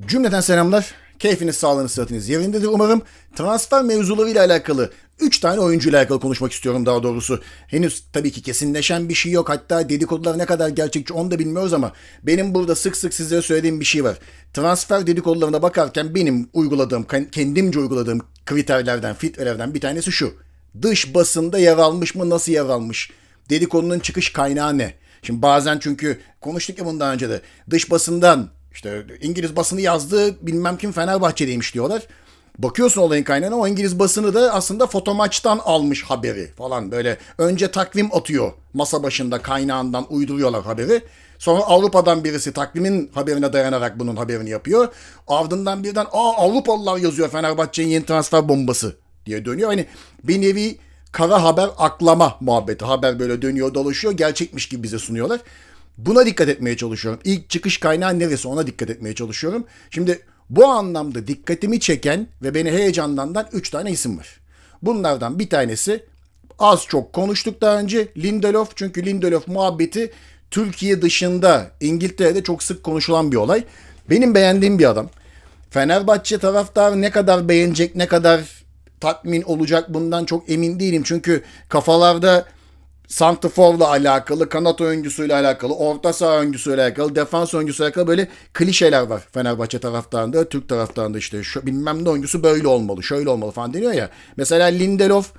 Cümleten selamlar. Keyfiniz, sağlığınız, sıhhatiniz yerindedir umarım. Transfer mevzularıyla alakalı 3 tane oyuncuyla alakalı konuşmak istiyorum daha doğrusu. Henüz tabii ki kesinleşen bir şey yok. Hatta dedikodular ne kadar gerçekçi onu da bilmiyoruz ama benim burada sık sık sizlere söylediğim bir şey var. Transfer dedikodularına bakarken benim uyguladığım, kendimce uyguladığım kriterlerden, filtrelerden bir tanesi şu. Dış basında yer almış mı, nasıl yer almış? Dedikodunun çıkış kaynağı ne? Şimdi bazen çünkü konuştuk ya bundan önce de dış basından işte İngiliz basını yazdı bilmem kim Fenerbahçe'deymiş diyorlar. Bakıyorsun olayın kaynağına o İngiliz basını da aslında foto maçtan almış haberi falan böyle. Önce takvim atıyor masa başında kaynağından uyduruyorlar haberi. Sonra Avrupa'dan birisi takvimin haberine dayanarak bunun haberini yapıyor. Ardından birden aa Avrupalılar yazıyor Fenerbahçe'nin yeni transfer bombası diye dönüyor. Hani bir nevi kara haber aklama muhabbeti. Haber böyle dönüyor dolaşıyor gerçekmiş gibi bize sunuyorlar. Buna dikkat etmeye çalışıyorum. İlk çıkış kaynağı neresi ona dikkat etmeye çalışıyorum. Şimdi bu anlamda dikkatimi çeken ve beni heyecanlandıran 3 tane isim var. Bunlardan bir tanesi az çok konuştuk daha önce Lindelof. Çünkü Lindelof muhabbeti Türkiye dışında İngiltere'de çok sık konuşulan bir olay. Benim beğendiğim bir adam. Fenerbahçe taraftar ne kadar beğenecek, ne kadar tatmin olacak bundan çok emin değilim. Çünkü kafalarda Santifor'la alakalı, kanat oyuncusuyla alakalı, orta saha oyuncusuyla alakalı, defans oyuncusuyla alakalı böyle klişeler var Fenerbahçe taraftarında, Türk taraftarında işte şu bilmem ne oyuncusu böyle olmalı, şöyle olmalı falan deniyor ya. Mesela Lindelof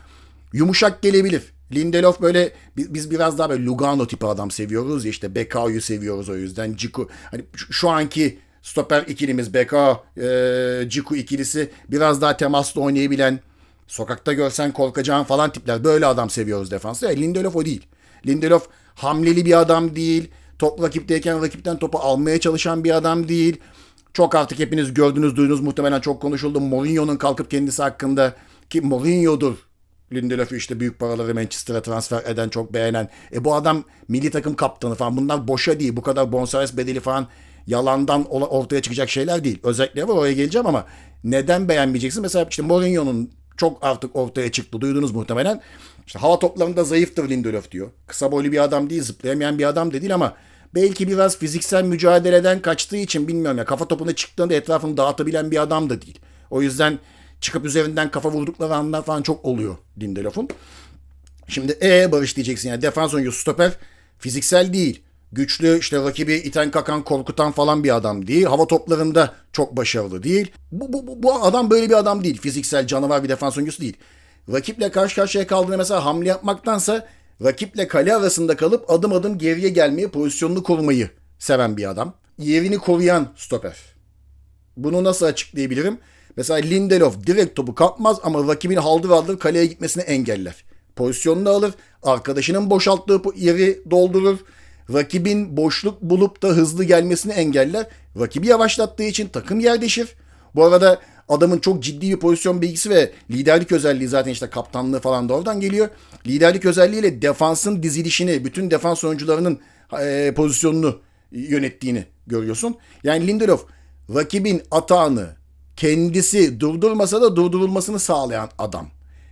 yumuşak gelebilir. Lindelof böyle biz biraz daha böyle Lugano tipi adam seviyoruz ya işte Bekao'yu seviyoruz o yüzden. Ciku hani şu anki stoper ikilimiz Bekao, e, Ciku ikilisi biraz daha temaslı oynayabilen Sokakta görsen korkacağın falan tipler. Böyle adam seviyoruz defansta. E, Lindelof o değil. Lindelof hamleli bir adam değil. Top rakipteyken rakipten topu almaya çalışan bir adam değil. Çok artık hepiniz gördünüz, duydunuz muhtemelen çok konuşuldu. Mourinho'nun kalkıp kendisi hakkında ki Mourinho'dur Lindelof'u işte büyük paraları Manchester'a transfer eden çok beğenen. E bu adam milli takım kaptanı falan bunlar boşa değil. Bu kadar bonservis bedeli falan yalandan ortaya çıkacak şeyler değil. Özellikle var oraya geleceğim ama neden beğenmeyeceksin? Mesela işte Mourinho'nun çok artık ortaya çıktı. Duydunuz muhtemelen. İşte hava toplarında zayıftır Lindelöf diyor. Kısa boylu bir adam değil, zıplayamayan bir adam da değil ama belki biraz fiziksel mücadeleden kaçtığı için bilmiyorum ya kafa topuna çıktığında etrafını dağıtabilen bir adam da değil. O yüzden çıkıp üzerinden kafa vurdukları anlar falan çok oluyor Lindelöf'ün. Şimdi e Barış diyeceksin yani defans oyuncusu stoper fiziksel değil güçlü işte rakibi iten kakan korkutan falan bir adam değil. Hava toplarında çok başarılı değil. Bu, bu, bu adam böyle bir adam değil. Fiziksel canavar bir defans oyuncusu değil. Rakiple karşı karşıya kaldığında mesela hamle yapmaktansa rakiple kale arasında kalıp adım adım geriye gelmeyi, pozisyonunu korumayı seven bir adam. Yerini koruyan stoper. Bunu nasıl açıklayabilirim? Mesela Lindelof direkt topu kapmaz ama rakibin haldır haldır kaleye gitmesini engeller. Pozisyonunu alır, arkadaşının boşalttığı yeri doldurur rakibin boşluk bulup da hızlı gelmesini engeller. Rakibi yavaşlattığı için takım yer değişir. Bu arada adamın çok ciddi bir pozisyon bilgisi ve liderlik özelliği zaten işte kaptanlığı falan da oradan geliyor. Liderlik özelliğiyle defansın dizilişini, bütün defans oyuncularının e, pozisyonunu yönettiğini görüyorsun. Yani Lindelof rakibin atağını kendisi durdurmasa da durdurulmasını sağlayan adam.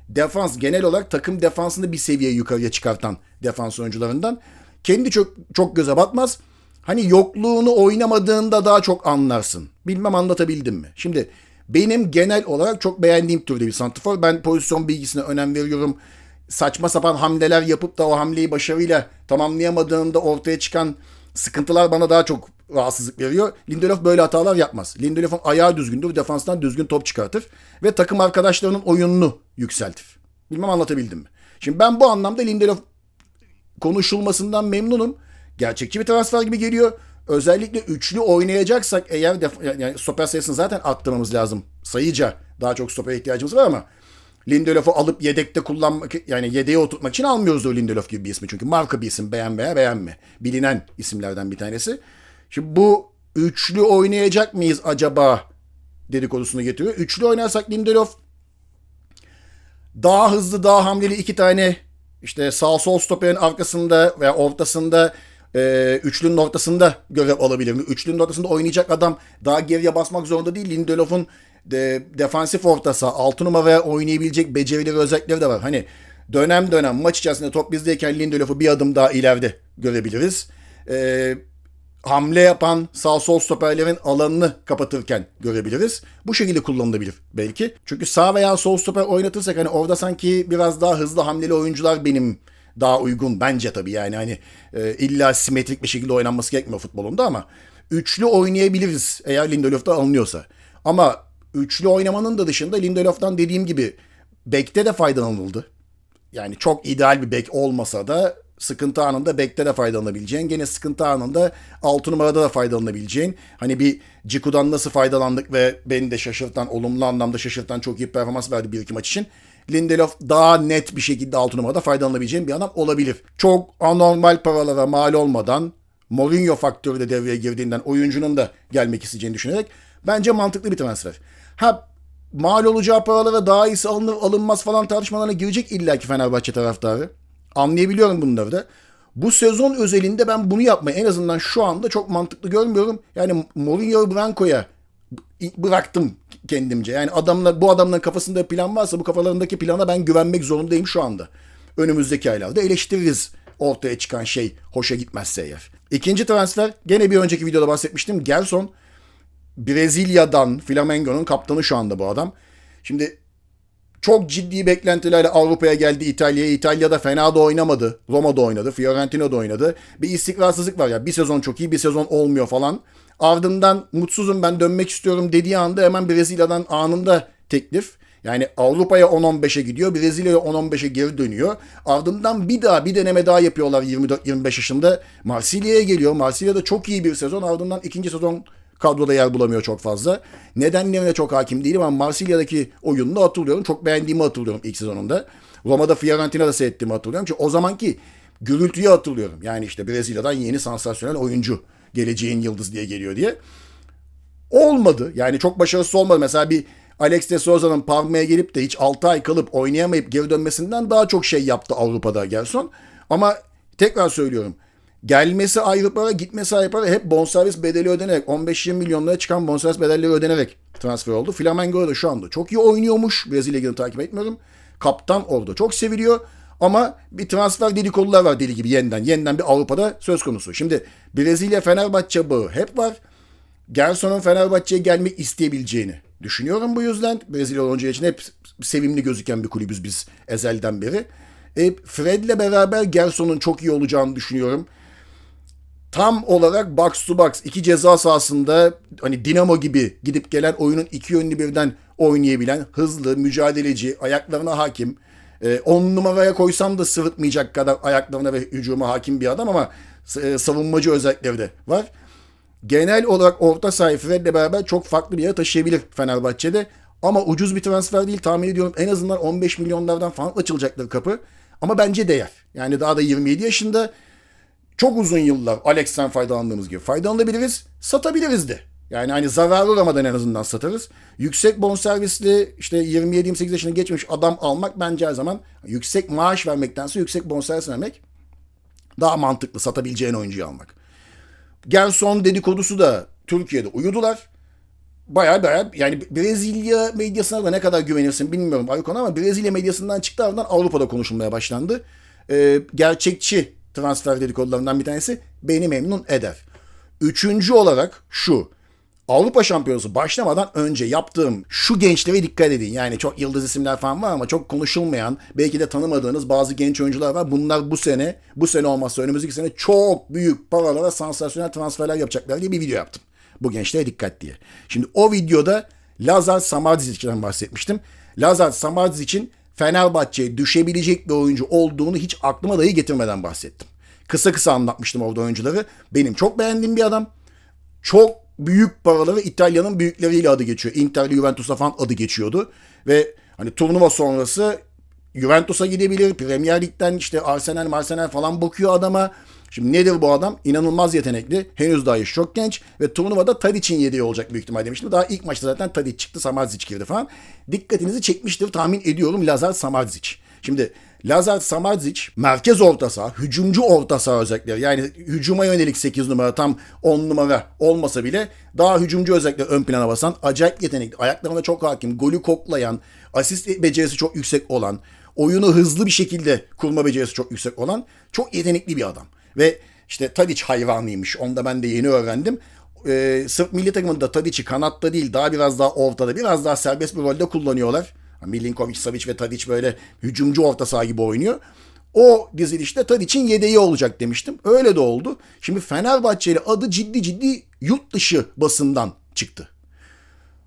Defans genel olarak takım defansını bir seviye yukarıya çıkartan defans oyuncularından. Kendi çok, çok göze batmaz. Hani yokluğunu oynamadığında daha çok anlarsın. Bilmem anlatabildim mi? Şimdi benim genel olarak çok beğendiğim türde bir santrfor. Ben pozisyon bilgisine önem veriyorum. Saçma sapan hamleler yapıp da o hamleyi başarıyla tamamlayamadığında ortaya çıkan sıkıntılar bana daha çok rahatsızlık veriyor. Lindelof böyle hatalar yapmaz. Lindelof'un ayağı düzgündür, defanstan düzgün top çıkartır ve takım arkadaşlarının oyununu yükseltir. Bilmem anlatabildim mi? Şimdi ben bu anlamda Lindelof konuşulmasından memnunum. Gerçekçi bir transfer gibi geliyor. Özellikle üçlü oynayacaksak eğer def- yani stoper sayısını zaten arttırmamız lazım. Sayıca daha çok stoper ihtiyacımız var ama Lindelof'u alıp yedekte kullanmak yani yedeğe oturtmak için almıyoruz o Lindelof gibi bir ismi. Çünkü marka bir isim beğen veya beğenme. Bilinen isimlerden bir tanesi. Şimdi bu üçlü oynayacak mıyız acaba dedikodusunu getiriyor. Üçlü oynarsak Lindelof daha hızlı daha hamleli iki tane işte sağ sol stoperin arkasında veya ortasında e, üçlünün ortasında görev alabilir mi? Üçlünün ortasında oynayacak adam daha geriye basmak zorunda değil. Lindelof'un de, defansif ortası 6 numaraya oynayabilecek becerileri özellikleri de var. Hani dönem dönem maç içerisinde top bizdeyken Lindelof'u bir adım daha ileride görebiliriz. E, hamle yapan sağ sol stoperlerin alanını kapatırken görebiliriz. Bu şekilde kullanılabilir belki. Çünkü sağ veya sol stoper oynatırsak hani orada sanki biraz daha hızlı hamleli oyuncular benim daha uygun bence tabii yani hani e, illa simetrik bir şekilde oynanması gerekmiyor futbolunda ama üçlü oynayabiliriz eğer Lindelöf da alınıyorsa. Ama üçlü oynamanın da dışında Lindelöf'tan dediğim gibi bekte de faydalanıldı. Yani çok ideal bir bek olmasa da sıkıntı anında bekte de faydalanabileceğin. Gene sıkıntı anında 6 numarada da faydalanabileceğin. Hani bir Ciku'dan nasıl faydalandık ve beni de şaşırtan, olumlu anlamda şaşırtan çok iyi performans verdi bir iki maç için. Lindelof daha net bir şekilde 6 numarada faydalanabileceğin bir adam olabilir. Çok anormal paralara mal olmadan Mourinho faktörü de devreye girdiğinden oyuncunun da gelmek isteyeceğini düşünerek bence mantıklı bir transfer. Ha mal olacağı paralara daha iyisi alınır alınmaz falan tartışmalarına girecek illaki Fenerbahçe taraftarı. Anlayabiliyorum bunları da. Bu sezon özelinde ben bunu yapmayı en azından şu anda çok mantıklı görmüyorum. Yani Mourinho Branco'ya bıraktım kendimce. Yani adamlar bu adamların kafasında plan varsa bu kafalarındaki plana ben güvenmek zorundayım şu anda. Önümüzdeki aylarda eleştiririz ortaya çıkan şey hoşa gitmezse eğer. İkinci transfer gene bir önceki videoda bahsetmiştim. Gerson Brezilya'dan Flamengo'nun kaptanı şu anda bu adam. Şimdi çok ciddi beklentilerle Avrupa'ya geldi İtalya'ya. İtalya'da fena da oynamadı. Roma'da oynadı. Fiorentina'da oynadı. Bir istikrarsızlık var ya. Bir sezon çok iyi bir sezon olmuyor falan. Ardından mutsuzum ben dönmek istiyorum dediği anda hemen Brezilya'dan anında teklif. Yani Avrupa'ya 10-15'e gidiyor. Brezilya'ya 10-15'e geri dönüyor. Ardından bir daha bir deneme daha yapıyorlar 24-25 yaşında. Marsilya'ya geliyor. Marsilya'da çok iyi bir sezon. Ardından ikinci sezon kadroda yer bulamıyor çok fazla. Nedenlerine çok hakim değilim ama Marsilya'daki oyununu hatırlıyorum. Çok beğendiğimi hatırlıyorum ilk sezonunda. Roma'da Fiorentina'da seyrettiğimi hatırlıyorum. Çünkü o zamanki gürültüyü hatırlıyorum. Yani işte Brezilya'dan yeni sansasyonel oyuncu geleceğin yıldız diye geliyor diye. Olmadı. Yani çok başarısız olmadı. Mesela bir Alex de Souza'nın Parma'ya gelip de hiç 6 ay kalıp oynayamayıp geri dönmesinden daha çok şey yaptı Avrupa'da Gerson. Ama tekrar söylüyorum. Gelmesi ayrı gitmesi ayrı para hep bonservis bedeli ödenerek 15-20 milyonlara çıkan bonservis bedelleri ödenerek transfer oldu. Flamengo da şu anda çok iyi oynuyormuş. Brezilya Ligi'ni takip etmiyorum. Kaptan orada çok seviliyor. Ama bir transfer dedikodular var deli gibi yeniden. Yeniden bir Avrupa'da söz konusu. Şimdi Brezilya Fenerbahçe bağı hep var. Gerson'un Fenerbahçe'ye gelmek isteyebileceğini düşünüyorum bu yüzden. Brezilya oyuncu için hep sevimli gözüken bir kulübüz biz ezelden beri. E, Fred'le beraber Gerson'un çok iyi olacağını düşünüyorum. Tam olarak box to box iki ceza sahasında hani Dinamo gibi gidip gelen oyunun iki yönlü birden oynayabilen hızlı, mücadeleci, ayaklarına hakim. 10 e, numaraya koysam da sırıtmayacak kadar ayaklarına ve hücuma hakim bir adam ama e, savunmacı özellikleri de var genel olarak orta sahayı Fred'le beraber çok farklı bir yere taşıyabilir Fenerbahçe'de. Ama ucuz bir transfer değil tahmin ediyorum. En azından 15 milyonlardan falan açılacaktır kapı. Ama bence değer. Yani daha da 27 yaşında çok uzun yıllar Alex'ten faydalandığımız gibi faydalanabiliriz. Satabiliriz de. Yani hani zararlı olmadan en azından satarız. Yüksek bonservisli işte 27-28 yaşını geçmiş adam almak bence her zaman yüksek maaş vermektense yüksek bonservis vermek daha mantıklı satabileceğin oyuncuyu almak. Gerson dedikodusu da Türkiye'de uyudular. Baya baya yani Brezilya medyasına da ne kadar güvenirsin bilmiyorum Aykon ama Brezilya medyasından çıktı ardından Avrupa'da konuşulmaya başlandı. Ee, gerçekçi transfer dedikodularından bir tanesi beni memnun eder. Üçüncü olarak şu. Avrupa Şampiyonası başlamadan önce yaptığım şu gençlere dikkat edin. Yani çok yıldız isimler falan var ama çok konuşulmayan, belki de tanımadığınız bazı genç oyuncular var. Bunlar bu sene, bu sene olmazsa önümüzdeki sene çok büyük paralara sansasyonel transferler yapacaklar diye bir video yaptım. Bu gençlere dikkat diye. Şimdi o videoda Lazar Samardic'den bahsetmiştim. Lazar Samardic için Fenerbahçe'ye düşebilecek bir oyuncu olduğunu hiç aklıma dahi getirmeden bahsettim. Kısa kısa anlatmıştım orada oyuncuları. Benim çok beğendiğim bir adam. Çok büyük paraları İtalya'nın büyükleriyle adı geçiyor. Inter'li Juventus'a falan adı geçiyordu. Ve hani turnuva sonrası Juventus'a gidebilir. Premier Lig'den işte Arsenal, Arsenal falan bakıyor adama. Şimdi nedir bu adam? İnanılmaz yetenekli. Henüz daha yaşı çok genç. Ve turnuvada Tadic'in yediği olacak büyük ihtimal demiştim. Daha ilk maçta zaten Tadic çıktı. Samardzic girdi falan. Dikkatinizi çekmiştir tahmin ediyorum Lazar Samardzic. Şimdi Lazar Samardzic merkez orta saha, hücumcu orta saha özellikleri. Yani hücuma yönelik 8 numara tam 10 numara olmasa bile daha hücumcu özellikleri ön plana basan acayip yetenekli. Ayaklarına çok hakim, golü koklayan, asist becerisi çok yüksek olan, oyunu hızlı bir şekilde kurma becerisi çok yüksek olan çok yetenekli bir adam. Ve işte Tadic hayranıymış. Onu da ben de yeni öğrendim. Ee, sırf milli takımında Tadic'i kanatta değil daha biraz daha ortada biraz daha serbest bir rolde kullanıyorlar. Milinkovic, Savic ve Tadic böyle hücumcu orta saha gibi oynuyor. O dizilişte Tadic'in yedeği olacak demiştim. Öyle de oldu. Şimdi Fenerbahçeli adı ciddi ciddi yurt dışı basından çıktı.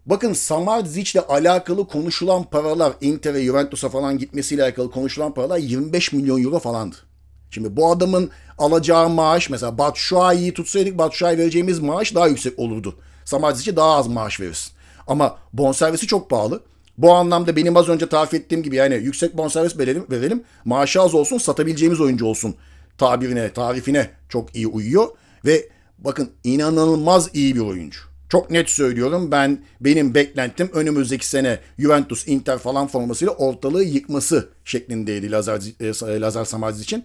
Bakın Samardzic'le alakalı konuşulan paralar Inter'e, Juventus'a falan gitmesiyle alakalı konuşulan paralar 25 milyon euro falandı. Şimdi bu adamın alacağı maaş mesela Batshuayi'yi tutsaydık Batshuayi vereceğimiz maaş daha yüksek olurdu. Samardic'e daha az maaş verirsin. Ama bonservisi çok pahalı. Bu anlamda benim az önce tarif ettiğim gibi yani yüksek bonservis verelim, verelim maaşı az olsun satabileceğimiz oyuncu olsun tabirine, tarifine çok iyi uyuyor. Ve bakın inanılmaz iyi bir oyuncu. Çok net söylüyorum ben benim beklentim önümüzdeki sene Juventus, Inter falan formasıyla ortalığı yıkması şeklindeydi Lazar, e, Lazar Samardzic için.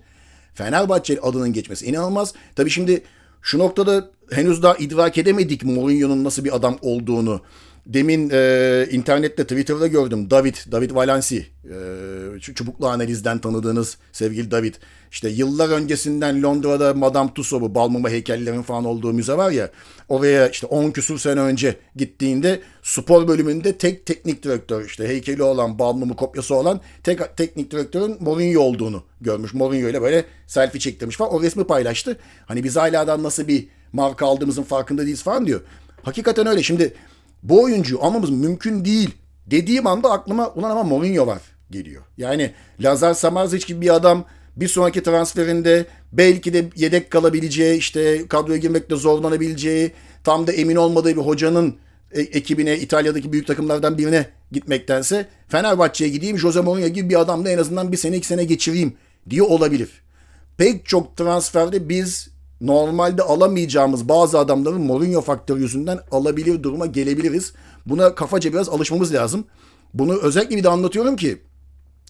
Fenerbahçe adının geçmesi inanılmaz. Tabii şimdi şu noktada henüz daha idrak edemedik Mourinho'nun nasıl bir adam olduğunu. Demin e, internette Twitter'da gördüm David, David Valenci. E, çubuklu analizden tanıdığınız sevgili David. İşte yıllar öncesinden Londra'da Madame Tussauds'u Balmuma heykellerin falan olduğu müze var ya. Oraya işte 10 küsur sene önce gittiğinde spor bölümünde tek teknik direktör işte heykeli olan Balmum'u kopyası olan tek teknik direktörün Mourinho olduğunu görmüş. Mourinho ile böyle selfie çektirmiş falan. O resmi paylaştı. Hani biz hala nasıl bir marka aldığımızın farkında değiliz falan diyor. Hakikaten öyle. Şimdi bu oyuncuyu almamız mümkün değil dediğim anda aklıma ulan ama Mourinho var geliyor. Yani Lazar Samarzic gibi bir adam bir sonraki transferinde belki de yedek kalabileceği, işte kadroya girmekte zorlanabileceği, tam da emin olmadığı bir hocanın e, ekibine, İtalya'daki büyük takımlardan birine gitmektense Fenerbahçe'ye gideyim, Jose Mourinho gibi bir adamla en azından bir sene iki sene geçireyim diye olabilir. Pek çok transferde biz normalde alamayacağımız bazı adamların Mourinho faktörü yüzünden alabilir duruma gelebiliriz. Buna kafaca biraz alışmamız lazım. Bunu özellikle bir de anlatıyorum ki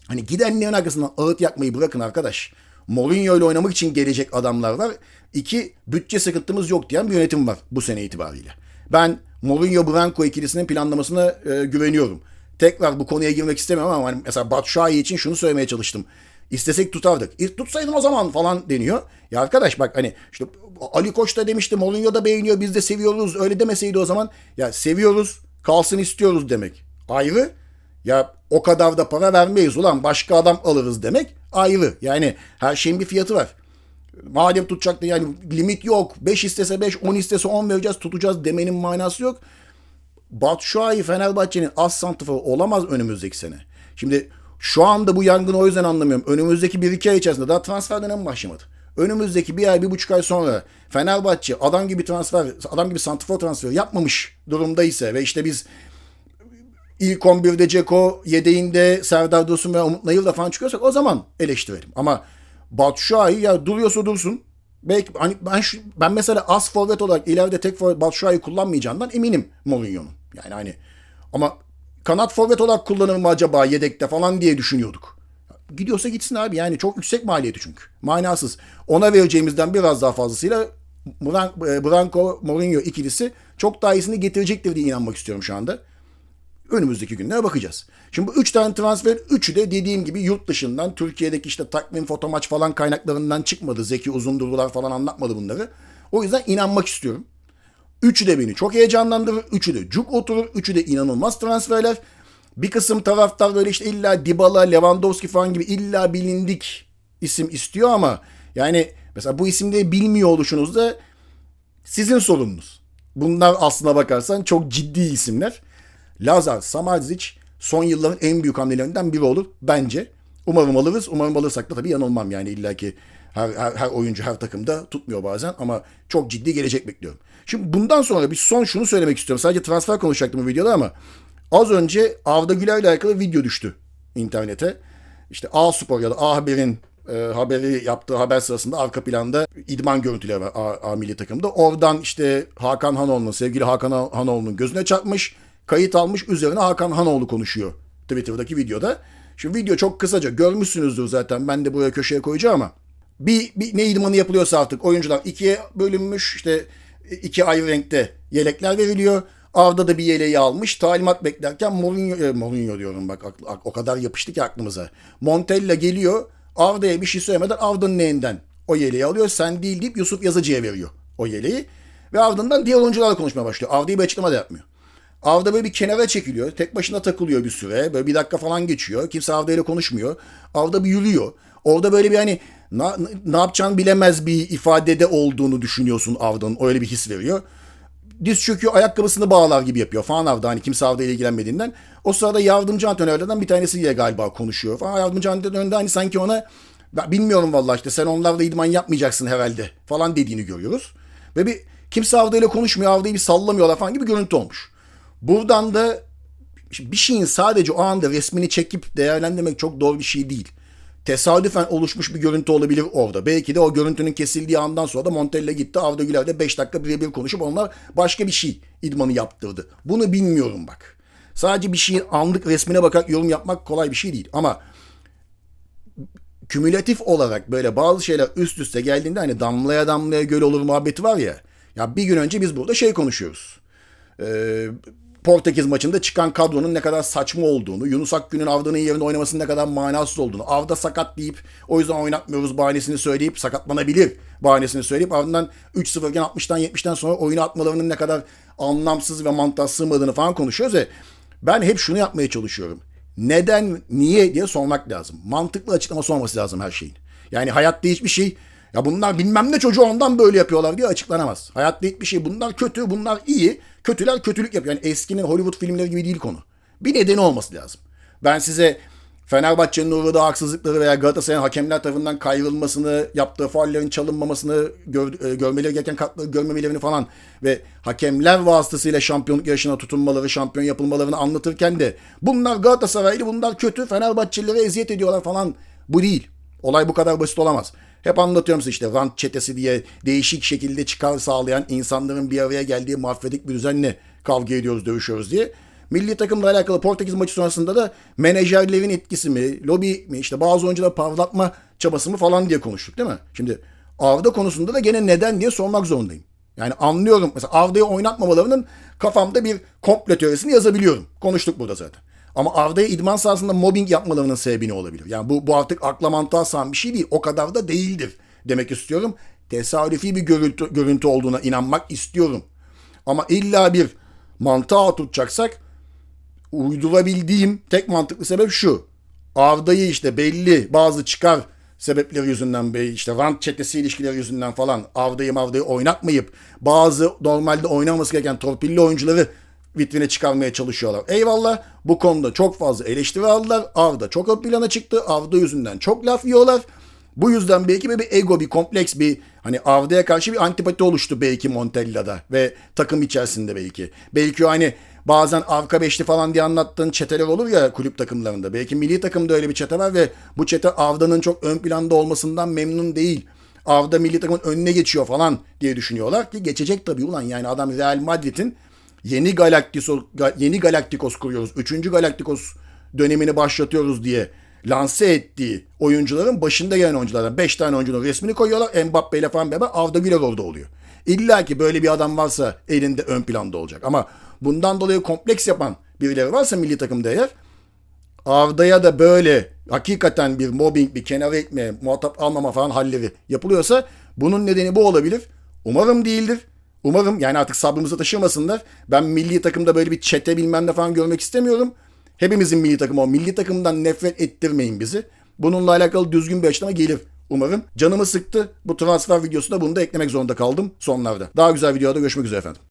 hani gidenlerin arkasından ağıt yakmayı bırakın arkadaş. Mourinho ile oynamak için gelecek adamlar var. İki, bütçe sıkıntımız yok diyen bir yönetim var bu sene itibariyle. Ben Mourinho Branco ikilisinin planlamasına e, güveniyorum. Tekrar bu konuya girmek istemiyorum ama hani mesela Batshuayi için şunu söylemeye çalıştım. İstesek tutardık. E, tutsaydın o zaman falan deniyor. Ya arkadaş bak hani işte Ali Koç da demişti Mourinho da beğeniyor biz de seviyoruz. Öyle demeseydi o zaman ya seviyoruz kalsın istiyoruz demek. Ayrı ya o kadar da para vermeyiz ulan başka adam alırız demek ayrı. Yani her şeyin bir fiyatı var. Madem tutacaktı yani limit yok. 5 istese 5, 10 istese 10 vereceğiz tutacağız demenin manası yok. Batshuayi Fenerbahçe'nin az santifor olamaz önümüzdeki sene. Şimdi şu anda bu yangını o yüzden anlamıyorum. Önümüzdeki bir iki ay içerisinde daha transfer dönemi başlamadı. Önümüzdeki bir ay, bir buçuk ay sonra Fenerbahçe adam gibi transfer, adam gibi santifor transferi yapmamış durumdaysa ve işte biz ilk 11'de Ceko, yedeğinde Serdar Dursun ve Umut Nayıl'da falan çıkıyorsak o zaman eleştirelim. Ama Batshuayi ya duruyorsa dursun. Belki hani ben şu, ben mesela as forvet olarak ileride tek forvet Batshuayi kullanmayacağından eminim Mourinho'nun. Yani hani ama kanat forvet olarak kullanır mı acaba yedekte falan diye düşünüyorduk. Gidiyorsa gitsin abi yani çok yüksek maliyeti çünkü. Manasız. Ona vereceğimizden biraz daha fazlasıyla Branco Mourinho ikilisi çok daha iyisini getirecektir diye inanmak istiyorum şu anda. Önümüzdeki günlere bakacağız. Şimdi bu üç tane transfer, üçü de dediğim gibi yurt dışından, Türkiye'deki işte takvim, foto maç falan kaynaklarından çıkmadı. Zeki Uzundurlular falan anlatmadı bunları. O yüzden inanmak istiyorum. Üçü de beni çok heyecanlandırır. Üçü de cuk oturur. Üçü de inanılmaz transferler. Bir kısım taraftar böyle işte illa Dybala, Lewandowski falan gibi illa bilindik isim istiyor ama yani mesela bu isimleri bilmiyor oluşunuz da sizin sorununuz. Bunlar aslına bakarsan çok ciddi isimler. Lazar Samardzic son yılların en büyük hamlelerinden biri olur bence. Umarım alırız. Umarım alırsak da tabii yanılmam yani illaki her, her, her oyuncu her takımda tutmuyor bazen ama çok ciddi gelecek bekliyorum. Şimdi bundan sonra bir son şunu söylemek istiyorum. Sadece transfer konuşacaktım bu videoda ama az önce Arda Güler ile alakalı video düştü internete. İşte A Spor ya da A Haber'in e, haberi yaptığı haber sırasında arka planda idman görüntüleri var A, A milli takımda. Oradan işte Hakan Hanoğlu'nun, sevgili Hakan Hanoğlu'nun gözüne çarpmış. Kayıt almış üzerine Hakan Hanoğlu konuşuyor Twitter'daki videoda. Şimdi video çok kısaca görmüşsünüzdür zaten. Ben de buraya köşeye koyacağım ama bir, bir ne idmanı yapılıyorsa artık oyuncular ikiye bölünmüş işte iki ayrı renkte yelekler veriliyor. Arda da bir yeleği almış. Talimat beklerken Mourinho, e, Mourinho diyorum bak o kadar yapıştı ki aklımıza. Montella geliyor. Arda'ya bir şey söylemeden Arda'nın neyinden o yeleği alıyor. Sen değil deyip Yusuf Yazıcı'ya veriyor o yeleği. Ve ardından diğer oyuncularla konuşmaya başlıyor. Avdi'ye bir açıklama da yapmıyor. Avda böyle bir kenara çekiliyor. Tek başına takılıyor bir süre. Böyle bir dakika falan geçiyor. Kimse Avda ile konuşmuyor. Avda bir yürüyor. Orada böyle bir hani ne, ne yapacağını bilemez bir ifadede olduğunu düşünüyorsun Avda'nın. Öyle bir his veriyor. Diz çöküyor ayakkabısını bağlar gibi yapıyor falan Avda hani kimse Avda ile ilgilenmediğinden. O sırada yardımcı antrenörlerden bir tanesiyle galiba konuşuyor falan. Yardımcı antrenör de hani sanki ona bilmiyorum vallahi işte sen onlarla idman yapmayacaksın herhalde falan dediğini görüyoruz. Ve bir kimse Avda ile konuşmuyor Avda'yı bir sallamıyorlar falan gibi görüntü olmuş. Buradan da bir şeyin sadece o anda resmini çekip değerlendirmek çok doğru bir şey değil. Tesadüfen oluşmuş bir görüntü olabilir orada. Belki de o görüntünün kesildiği andan sonra da Montella gitti. Avda Güler'de 5 dakika birebir konuşup onlar başka bir şey idmanı yaptırdı. Bunu bilmiyorum bak. Sadece bir şeyin anlık resmine bakarak yorum yapmak kolay bir şey değil. Ama kümülatif olarak böyle bazı şeyler üst üste geldiğinde hani damlaya damlaya göl olur muhabbeti var ya. Ya bir gün önce biz burada şey konuşuyoruz. Ee, Portekiz maçında çıkan kadronun ne kadar saçma olduğunu, Yunus Akgün'ün Avda'nın yerinde oynamasının ne kadar manasız olduğunu, Avda sakat deyip o yüzden oynatmıyoruz bahanesini söyleyip sakatlanabilir bahanesini söyleyip ardından 3-0 iken 60'tan 70'ten sonra oyunu atmalarının ne kadar anlamsız ve mantığa sığmadığını falan konuşuyoruz ve ben hep şunu yapmaya çalışıyorum. Neden, niye diye sormak lazım. Mantıklı açıklaması olması lazım her şeyin. Yani hayatta hiçbir şey ya bunlar bilmem ne çocuğu ondan böyle yapıyorlar diye açıklanamaz. Hayatta hiçbir şey bunlar kötü bunlar iyi. Kötüler kötülük yapıyor. Yani eskinin Hollywood filmleri gibi değil konu. Bir nedeni olması lazım. Ben size Fenerbahçe'nin uğradığı haksızlıkları veya Galatasaray'ın hakemler tarafından kayrılmasını, yaptığı faullerin çalınmamasını, gör, e, görmeleri gereken kartları görmemelerini falan ve hakemler vasıtasıyla şampiyonluk yarışına tutunmaları, şampiyon yapılmalarını anlatırken de bunlar Galatasaraylı, bunlar kötü, Fenerbahçelilere eziyet ediyorlar falan. Bu değil. Olay bu kadar basit olamaz. Hep anlatıyorum size işte rant çetesi diye değişik şekilde çıkar sağlayan insanların bir araya geldiği mahvedik bir düzenle kavga ediyoruz, dövüşüyoruz diye. Milli takımla alakalı Portekiz maçı sonrasında da menajerlerin etkisi mi, lobi mi, işte bazı oyuncuları parlatma çabası mı falan diye konuştuk değil mi? Şimdi Avda konusunda da gene neden diye sormak zorundayım. Yani anlıyorum. Mesela Avda'yı oynatmamalarının kafamda bir komplo teorisini yazabiliyorum. Konuştuk burada zaten. Ama Arda'ya idman sahasında mobbing yapmalarının sebebi ne olabilir? Yani bu, bu artık akla mantığa sığan bir şey değil. O kadar da değildir demek istiyorum. Tesadüfi bir görüntü, görüntü olduğuna inanmak istiyorum. Ama illa bir mantığa oturtacaksak uydurabildiğim tek mantıklı sebep şu. Arda'yı işte belli bazı çıkar sebepleri yüzünden işte rant çetesi ilişkileri yüzünden falan Arda'yı Mavda'yı oynatmayıp bazı normalde oynaması gereken torpilli oyuncuları vitrine çıkarmaya çalışıyorlar. Eyvallah bu konuda çok fazla eleştiri aldılar. Avda çok ön plana çıktı. Avda yüzünden çok laf yiyorlar. Bu yüzden belki bir ego, bir kompleks, bir hani Avda'ya karşı bir antipati oluştu belki Montella'da ve takım içerisinde belki. Belki hani bazen arka beşli falan diye anlattığın çeteler olur ya kulüp takımlarında. Belki milli takımda öyle bir çete var ve bu çete Avda'nın çok ön planda olmasından memnun değil. Avda milli takımın önüne geçiyor falan diye düşünüyorlar ki geçecek tabii ulan yani adam Real Madrid'in yeni Galacticos, yeni Galacticos kuruyoruz. Üçüncü Galacticos dönemini başlatıyoruz diye lanse ettiği oyuncuların başında gelen oyunculardan 5 tane oyuncunun resmini koyuyorlar. Mbappe ile falan beraber Arda Güler orada oluyor. İlla ki böyle bir adam varsa elinde ön planda olacak. Ama bundan dolayı kompleks yapan birileri varsa milli takımda eğer Arda'ya da böyle hakikaten bir mobbing, bir kenara etme, muhatap almama falan halleri yapılıyorsa bunun nedeni bu olabilir. Umarım değildir. Umarım yani artık sabrımızı taşımasınlar. Ben milli takımda böyle bir çete bilmem ne falan görmek istemiyorum. Hepimizin milli takımı o. Milli takımdan nefret ettirmeyin bizi. Bununla alakalı düzgün bir açıklama gelir umarım. Canımı sıktı. Bu transfer videosunda bunu da eklemek zorunda kaldım sonlarda. Daha güzel videoda görüşmek üzere efendim.